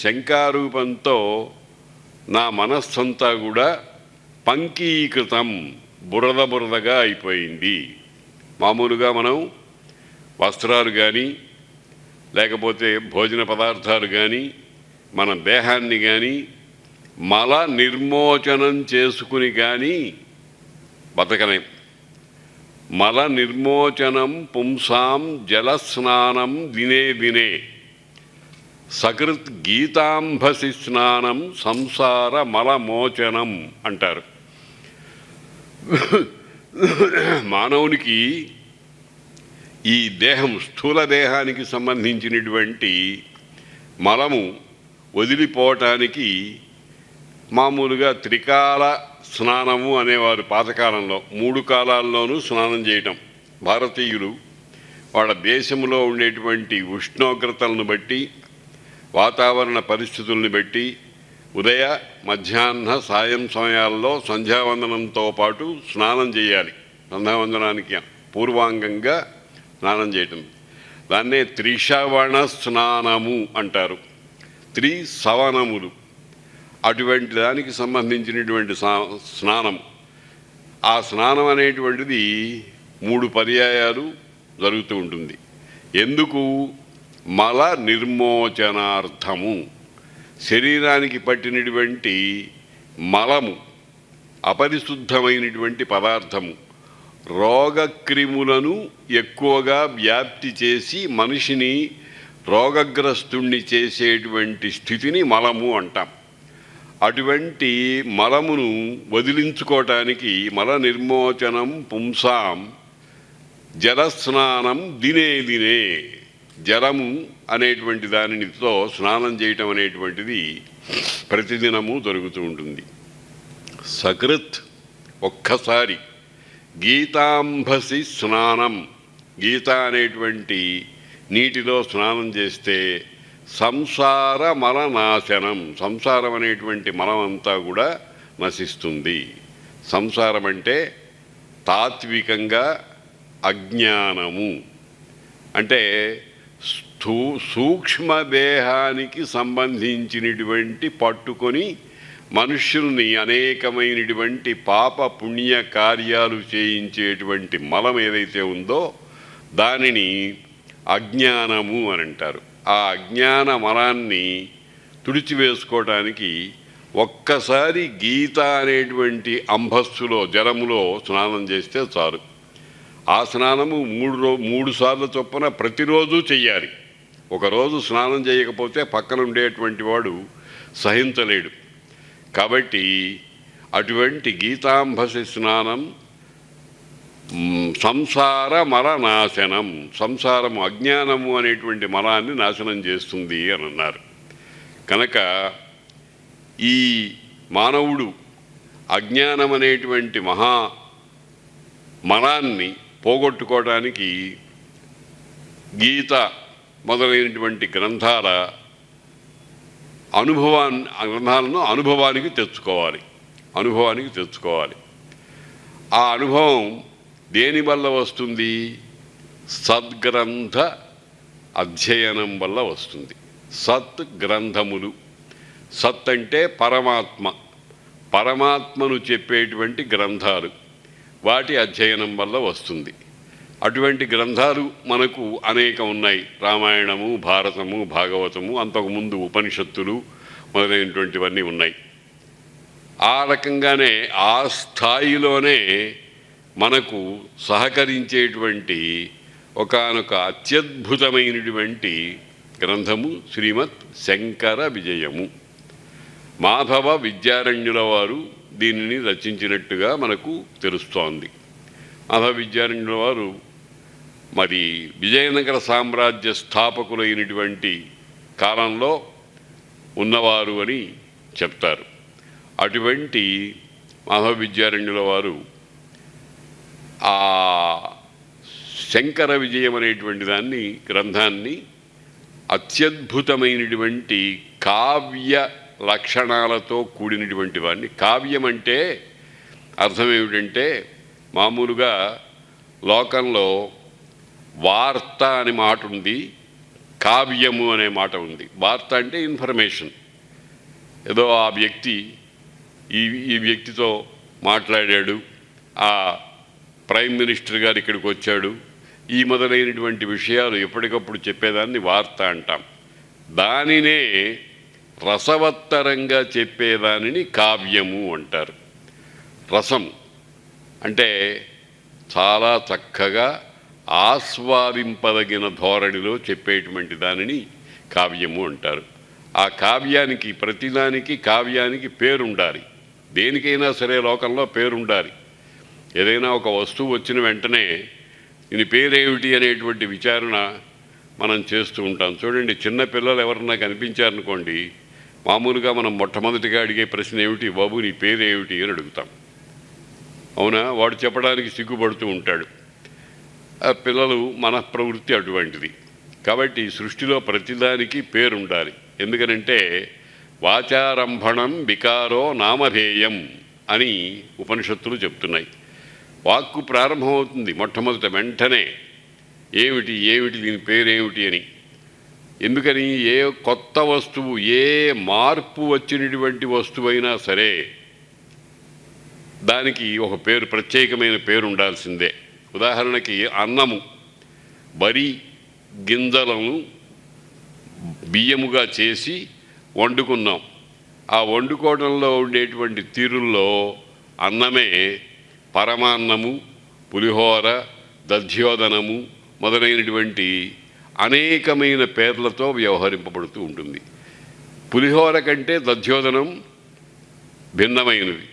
శంకారూపంతో నా మనస్సంతా కూడా పంకీకృతం బురద బురదగా అయిపోయింది. మామూలుగా మనం వస్త్రాలు కానీ లేకపోతే భోజన పదార్థాలు కానీ మన దేహాన్ని కానీ మల నిర్మోచనం చేసుకుని కానీ బతకలేం. మల నిర్మోచనం పుంసాం జలస్నానం దినే దినే. సకృత్ గీతాంభసి స్నానం సంసార మలమోచనం అంటారు. మానవునికి ఈ దేహం స్థూల దేహానికి సంబంధించినటువంటి మలము వదిలిపోవటానికి మామూలుగా త్రికాల స్నానము అనేవారు పాతకాలంలో. మూడు కాలాల్లోనూ స్నానం చేయటం. భారతీయులు వాళ్ళ దేశంలో ఉండేటువంటి ఉష్ణోగ్రతలను బట్టి వాతావరణ పరిస్థితుల్ని బట్టి ఉదయ మధ్యాహ్న సాయం సమయాల్లో సంధ్యావందనంతో పాటు స్నానం చేయాలి. సంధ్యావందనానికి పూర్వాంగంగా స్నానం చేయటం. దాన్నే త్రిశవణ స్నానము అంటారు. త్రి సవనములు అటువంటి దానికి సంబంధించినటువంటి స్నా- స్నానం. ఆ స్నానం అనేటువంటిది మూడు పర్యాయాలు జరుగుతూ ఉంటుంది. ఎందుకు? మల నిర్మోచనార్థము. శరీరానికి పట్టినటువంటి మలము అపరిశుద్ధమైనటువంటి పదార్థము రోగక్రిములను ఎక్కువగా వ్యాప్తి చేసి మనిషిని రోగగ్రస్తుణ్ణి చేసేటువంటి స్థితిని మలము అంటాం. అటువంటి మలమును వదిలించుకోవటానికి మల నిర్మోచనం పుంసాం జలస్నానం దినే దినే జలము అనేటువంటి దానితో స్నానం చేయటం అనేటువంటిది ప్రతిదినము జరుగుతూ ఉంటుంది. సకృత్ ఒక్కసారి గీతాంభసి స్నానం గీత అనేటువంటి నీటిలో స్నానం చేస్తే సంసార మలనాశనం సంసారం అనేటువంటి మలం అంతా కూడా నశిస్తుంది. సంసారం అంటే తాత్వికంగా అజ్ఞానము. అంటే స్థూ సూక్ష్మ దేహానికి సంబంధించినటువంటి పట్టుకొని మనుష్యుల్ని అనేకమైనటువంటి పాప పుణ్య కార్యాలు చేయించేటువంటి మలం ఏదైతే ఉందో దానిని అజ్ఞానము అని అంటారు. ఆ అజ్ఞాన మలాన్ని తుడిచివేసుకోవటానికి ఒక్కసారి గీత అనేటువంటి అంబస్సులో జలములో స్నానం చేస్తే చాలు. ఆ స్నానము మూడు రో మూడు సార్లు చొప్పున ప్రతిరోజు చెయ్యాలి. ఒకరోజు స్నానం చేయకపోతే పక్కన ఉండేటువంటి వాడు సహించలేడు. కాబట్టి అటువంటి గీతాంబసి స్నానం సంసార మర నాశనం సంసారము అజ్ఞానము అనేటువంటి మలాన్ని నాశనం చేస్తుంది అని అన్నారు. కనుక ఈ మానవుడు అజ్ఞానం అనేటువంటి మహా మలాన్ని పోగొట్టుకోవడానికి గీత మొదలైనటువంటి గ్రంథాల అనుభవాన్ని గ్రంథాలను అనుభవానికి తెచ్చుకోవాలి. అనుభవానికి తెచ్చుకోవాలి. ఆ అనుభవం దేని వల్ల వస్తుంది? సద్గ్రంథ అధ్యయనం వల్ల వస్తుంది. సత్ గ్రంథములు సత్ అంటే పరమాత్మ. పరమాత్మను చెప్పేటువంటి గ్రంథాలు. వాటి అధ్యయనం వల్ల వస్తుంది. అటువంటి గ్రంథాలు మనకు అనేక ఉన్నాయి. రామాయణము భారతము భాగవతము అంతకుముందు ఉపనిషత్తులు మొదలైనటువంటివన్నీ ఉన్నాయి. ఆ రకంగానే ఆ స్థాయిలోనే మనకు సహకరించేటువంటి ఒకానొక అత్యద్భుతమైనటువంటి గ్రంథము శ్రీమత్ శంకర విజయము. మాధవ విద్యారణ్యుల వారు దీనిని రచించినట్టుగా మనకు తెలుస్తోంది. మాధవ వారు మరి విజయనగర సామ్రాజ్య స్థాపకులైనటువంటి కాలంలో ఉన్నవారు అని చెప్తారు. అటువంటి మాధవ వారు ఆ శంకర విజయం అనేటువంటి దాన్ని గ్రంథాన్ని అత్యద్భుతమైనటువంటి కావ్య లక్షణాలతో కూడినటువంటి వాడిని. కావ్యం అంటే అర్థం ఏమిటంటే మామూలుగా లోకంలో వార్త అని మాట ఉంది కావ్యము అనే మాట ఉంది. వార్త అంటే ఇన్ఫర్మేషన్. ఏదో ఆ వ్యక్తి ఈ ఈ వ్యక్తితో మాట్లాడాడు ఆ ప్రైమ్ మినిస్టర్ గారు ఇక్కడికి వచ్చాడు. ఈ మొదలైనటువంటి విషయాలు ఎప్పటికప్పుడు చెప్పేదాన్ని వార్త అంటాం. దానినే రసవత్తరంగా చెప్పేదానిని కావ్యము అంటారు. రసం అంటే చాలా చక్కగా ఆస్వాదింపదగిన ధోరణిలో చెప్పేటువంటి దానిని కావ్యము అంటారు. ఆ కావ్యానికి ప్రతిదానికి కావ్యానికి పేరుండాలి. దేనికైనా సరే లోకంలో పేరుండాలి. ఏదైనా ఒక వస్తువు వచ్చిన వెంటనే దీని పేరేమిటి అనేటువంటి విచారణ మనం చేస్తూ ఉంటాం. చూడండి చిన్న పిల్లలు ఎవరన్నా కనిపించారనుకోండి మామూలుగా మనం మొట్టమొదటిగా అడిగే ప్రశ్న ఏమిటి? బాబు నీ పేరేమిటి? అని అడుగుతాం. అవునా? వాడు చెప్పడానికి సిగ్గుపడుతూ ఉంటాడు. ఆ పిల్లలు మన ప్రవృత్తి అటువంటిది. కాబట్టి సృష్టిలో ప్రతిదానికి పేరుండాలి. ఎందుకనంటే వాచారంభణం వికారో నామధేయం అని ఉపనిషత్తులు చెప్తున్నాయి. వాక్కు ప్రారంభమవుతుంది మొట్టమొదట వెంటనే. ఏమిటి? ఏమిటి? దీని పేరేమిటి? అని. ఎందుకని ఏ కొత్త వస్తువు ఏ మార్పు వచ్చినటువంటి వస్తువైనా సరే దానికి ఒక పేరు ప్రత్యేకమైన పేరు ఉండాల్సిందే. ఉదాహరణకి అన్నము వరి గింజలను బియ్యముగా చేసి వండుకున్నాం. ఆ వండుకోవడంలో ఉండేటువంటి తీరుల్లో అన్నమే పరమాన్నము పులిహోర దధ్యోదనము మొదలైనటువంటి అనేకమైన పేర్లతో వ్యవహరింపబడుతూ ఉంటుంది. పులిహోర కంటే దధ్యోదనం భిన్నమైనది